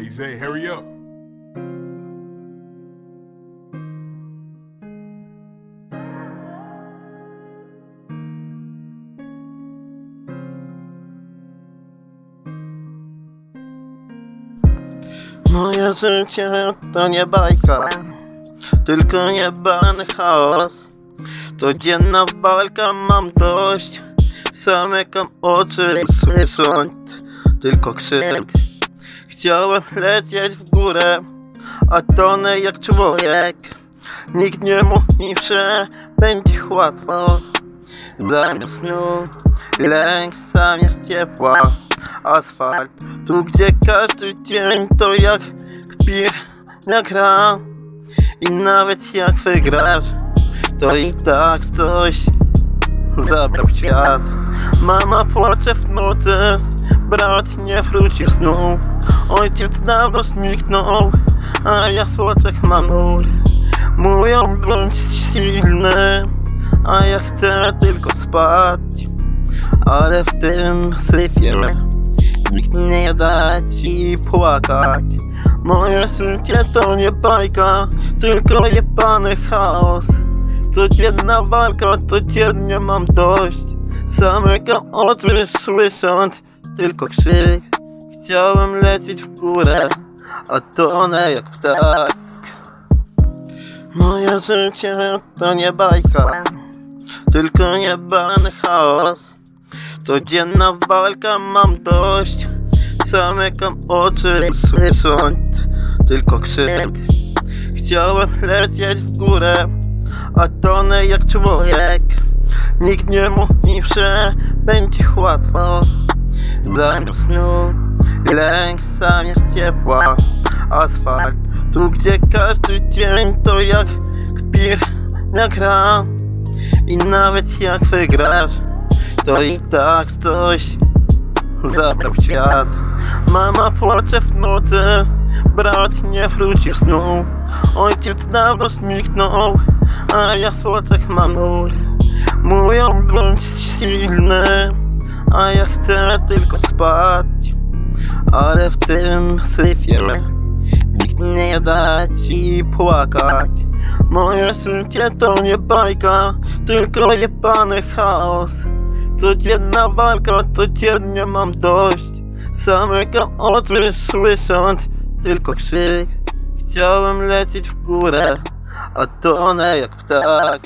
Hey Zay, hurry up. Moje życie to nie bajka, tylko niebany chaos. Codzienna walka, mam dość. Zamykam oczy, słysząc tylko krzyk. Chciałem lecieć w górę, a tonę jak człowiek. Nikt nie mówi, że będzie łatwo. Zamiast snu, lęk zamiast ciepła. Asfalt, tu gdzie każdy dzień to jak kpina gra. I nawet jak wygrasz, to i tak ktoś zabrał świat. Mama płacze w nocy, brat nie wrócił snu. Ojciec dawno zniknął, a ja w mam mur. Mówią bądź silny, a ja chcę tylko spać. Ale w tym syfie nikt nie da ci płakać. Moje życie to nie bajka, tylko jebany chaos. Codzienna walka, codziennie mam dość. Zamykam oczy słysząc tylko krzyk. Chciałem lecieć w górę, a to one jak ptak. Moje życie to nie bajka, tylko niebany chaos. Codzienna walka, mam dość. Zamykam oczy słysząc tylko krzyk. Chciałem lecieć w górę, a tonę jak człowiek. Nikt nie mówi, że będzie łatwo. Zamiast snu, lęk zamiast ciepła. Asfalt, tu gdzie każdy dzień to jak kpina gra. I nawet jak wygrasz, to i tak ktoś zabrał świat. Mama płacze w nocy, brat nie wrócił snu. Ojciec dawno zniknął, a ja oczach mam mur. Mówią bądź silny, a ja chcę tylko spać. Ale w tym syfie nikt nie da ci płakać. Moje życie to nie bajka, tylko jebany chaos. Codzienna walka, codziennie mam dość. Zamykam oczy słysząc tylko krzyk. Chciałem lecieć w górę, a to one jak ptak.